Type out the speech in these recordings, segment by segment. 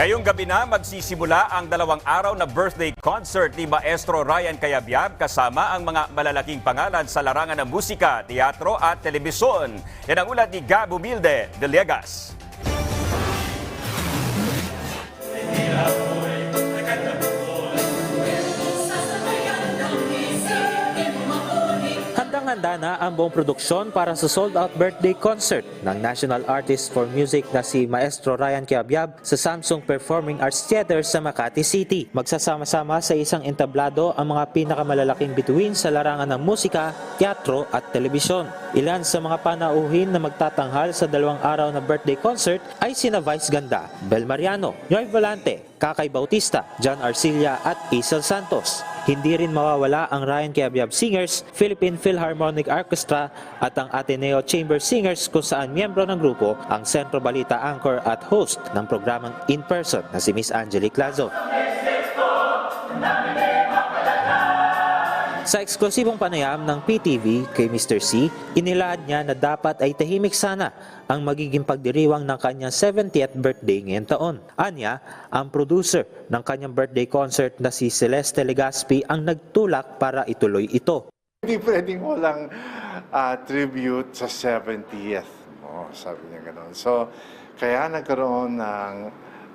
Ngayong gabi na magsisimula ang dalawang araw na birthday concert ni Maestro Ryan Cayabyab kasama ang mga malalaking pangalan sa larangan ng musika, teatro at telebisyon. Yan ang ulat ni Gab Humilde de Liegas. Handang-handa na ang buong produksyon para sa sold-out birthday concert ng National Artist for Music na si Maestro Ryan Kiabyab sa Samsung Performing Arts Theater sa Makati City. Magsasama-sama sa isang entablado ang mga pinakamalalaking bituin sa larangan ng musika, teatro at telebisyon. Ilan sa mga panauhin na magtatanghal sa dalawang araw na birthday concert ay sina Vice Ganda, Bel Mariano, Joy Volante, Kakay Bautista, John Arcilla at Isel Santos. Hindi rin mawawala ang Ryan Kiabyab Singers, Philippine Philharmonic Orchestra at ang Ateneo Chamber Singers kung saan miyembro ng grupo ang Sentro Balita Anchor at host ng programang In Person na si Miss Angelique Lazo. Sa eksklusibong panayam ng PTV kay Mr. C, inilaad niya na dapat ay tahimik sana ang magiging pagdiriwang ng kanyang 70th birthday ngayong taon. Anya, ang producer ng kanyang birthday concert na si Celeste Legaspi ang nagtulak para ituloy ito. Hindi pwedeng walang ah, tribute sa 70th mo, sabi niya gano'n. So, kaya nagkaroon ng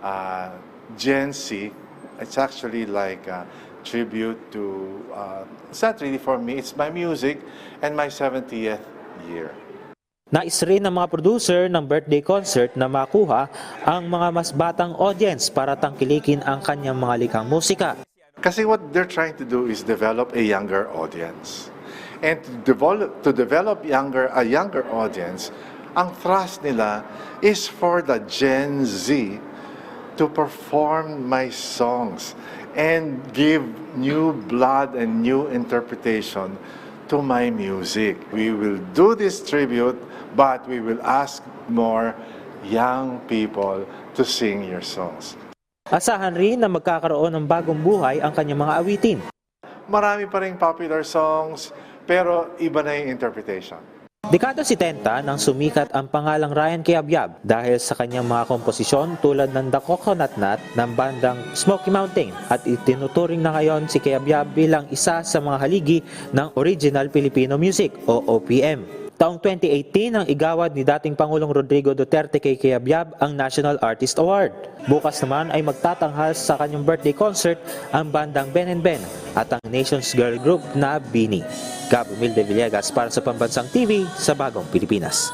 ah, Gen Z, it's actually like a tribute to, uh, it's not really for me, it's my music and my 70th year. Nais rin ng mga producer ng birthday concert na makuha ang mga mas batang audience para tangkilikin ang kanyang mga likhang musika. Kasi what they're trying to do is develop a younger audience. And to develop, to develop younger, a younger audience, ang thrust nila is for the Gen Z to perform my songs and give new blood and new interpretation to my music. We will do this tribute, but we will ask more young people to sing your songs. Asahan rin na magkakaroon ng bagong buhay ang kanyang mga awitin. marami pa rin popular songs, pero iba na yung interpretation. Dekada 70 nang sumikat ang pangalang Ryan Kiabyab dahil sa kanyang mga komposisyon tulad ng The Coconut Nut ng bandang Smoky Mountain at itinuturing na ngayon si Kiabyab bilang isa sa mga haligi ng Original Filipino Music o OPM. Taong 2018 ang igawad ni dating Pangulong Rodrigo Duterte kay Kiabyab ang National Artist Award. Bukas naman ay magtatanghal sa kanyang birthday concert ang bandang Ben and Ben at ang Nations Girl Group na Bini. Gabo Milde Villegas para sa Pambansang TV sa Bagong Pilipinas.